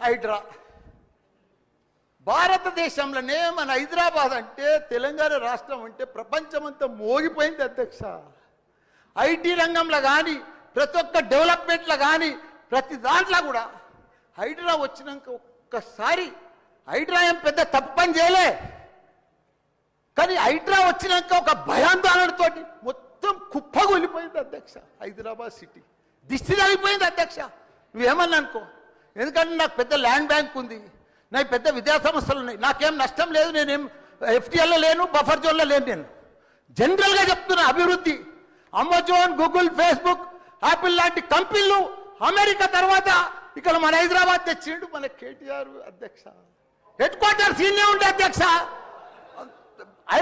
హైడ్రా. భారతదేశంలోనే మన హైదరాబాద్ అంటే తెలంగాణ రాష్ట్రం అంటే ప్రపంచమంతా మోగిపోయింది అధ్యక్ష. ఐటీ రంగంలో కానీ ప్రతి ఒక్క డెవలప్మెంట్లో కానీ ప్రతి దాంట్లో కూడా హైడ్రా వచ్చినాక ఒక్కసారి హైడ్రా ఏం పెద్ద తప్పు పని చేయలే. కానీ హైడ్రా వచ్చినాక ఒక భయాందోళనతో మొత్తం కుప్పగొలిపోయింది అధ్యక్ష హైదరాబాద్ సిటీ. దిష్టి అయిపోయింది అధ్యక్ష. నువ్వేమన్నా అనుకో ఎందుకంటే నాకు పెద్ద ల్యాండ్ బ్యాంక్ ఉంది. నాకు పెద్ద విద్యా సంస్థలు ఉన్నాయి. నాకేం నష్టం లేదు నేనేం ఎఫ్టీఎల్లో లేను బఫర్ జోన్లో లేను నేను. జనరల్గా చెప్తున్నా అభివృద్ధి. అమెజాన్ గూగుల్ ఫేస్బుక్ యాపిల్ లాంటి కంపెనీలు అమెరికా తర్వాత ఇక్కడ మన హైదరాబాద్ తెచ్చిండు మన కేటీఆర్ అధ్యక్ష. హెడ్ క్వార్టర్స్ ఈయనే ఉండే అధ్యక్ష.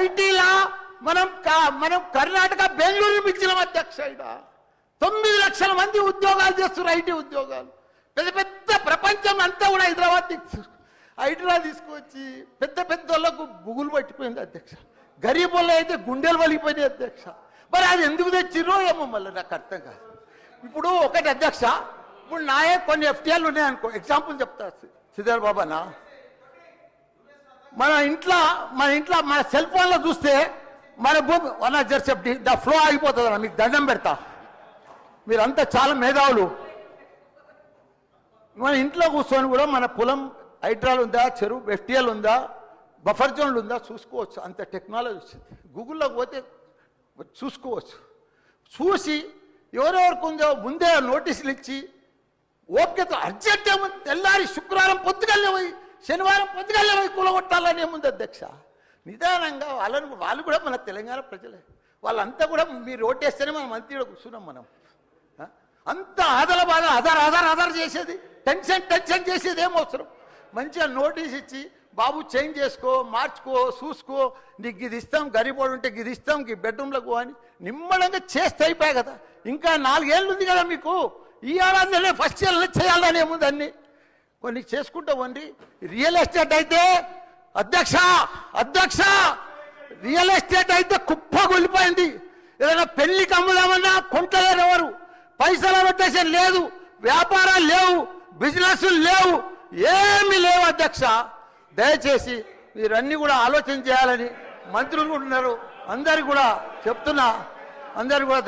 ఐటీలా మనం మనం కర్ణాటక బెంగళూరు మించిన అధ్యక్ష ఇక్కడ తొమ్మిది లక్షల మంది ఉద్యోగాలు చేస్తున్నారు ఐటీ ఉద్యోగాలు. పెద్ద పెద్ద ప్రపంచం అంతా కూడా హైదరాబాద్ తీసుకు హైదరాబాద్ తీసుకొచ్చి పెద్ద పెద్ద వాళ్ళకు బుగులు పట్టిపోయింది అధ్యక్ష. గరీబ్ వాళ్ళు అయితే గుండెలు వలిగిపోయినాయి అధ్యక్ష. మరి అది ఎందుకు తెచ్చిరో ఏమో మళ్ళీ నాకు అర్థం కాదు. ఇప్పుడు ఒకటి అధ్యక్ష ఇప్పుడు నాయే కొన్ని ఎఫ్టీఎల్ ఉన్నాయి అనుకో ఎగ్జాంపుల్ చెప్తా సిద్ధార్ బాబానా? మన ఇంట్లో మన ఇంట్లో మన సెల్ ఫోన్లో చూస్తే మన భూమి వన్ జర్సెప్టీ ద ఫ్లో ఆగిపోతుందన్న మీకు దండం పెడతా. మీరంతా చాలా మేధావులు. మన ఇంట్లో కూర్చొని కూడా మన పొలం హైడ్రాల్ ఉందా చెరువు ఎఫ్టీఎల్ ఉందా బఫర్ జోన్లు ఉందా చూసుకోవచ్చు. అంత టెక్నాలజీ వచ్చింది. గూగుల్లో పోతే చూసుకోవచ్చు. చూసి ఎవరెవరికి ఉందో ముందే నోటీసులు ఇచ్చి ఓపికతో అర్జెంట్ ఏముంది తెల్లారి శుక్రవారం పొద్దుగల్లే పోయి శనివారం పొద్దుగల్లే పోయి కూలగొట్టాలని ఏముంది అధ్యక్ష. నిదానంగా వాళ్ళని వాళ్ళు కూడా మన తెలంగాణ ప్రజలే. వాళ్ళంతా కూడా మీరు ఓటేస్తేనే మనం మంత్రిలో కూర్చున్నాం మనం. అంత ఆదల బాధ ఆధార్ ఆధార్ ఆధార్ చేసేది. టెన్షన్ టెన్షన్ చేసేది ఏం అవసరం? మంచిగా నోటీస్ ఇచ్చి బాబు చేంజ్ చేసుకో మార్చుకో చూసుకో. నీకు ఇది ఇస్తాం గరిపోడు ఉంటే ఇది ఇస్తాం ఈ బెడ్రూమ్లకు అని నిమ్మడంగా చేస్తే అయిపోయాయి కదా. ఇంకా నాలుగేళ్ళు ఉంది కదా మీకు. ఈ ఏడాదిలోనే ఫస్ట్ ఇయర్లో చేయాలని ఏముంది అన్ని. కొన్ని చేసుకుంటా వండి రియల్ ఎస్టేట్ అయితే అధ్యక్ష అధ్యక్ష రియల్ ఎస్టేట్ అయితే కుప్ప కొలిపోయింది ఏదైనా పెళ్ళికి అమ్ముదామన్నా కొంటలేరు ఎవరు. పైసలు రొటేషన్ లేదు. వ్యాపారాలు లేవు. బిజినెస్లు లేవు ఏమి లేవు అధ్యక్ష. దయచేసి మీరన్నీ కూడా ఆలోచన చేయాలని మంత్రులు కూడా ఉన్నారు. అందరికి కూడా చెప్తున్నా. అందరికి కూడా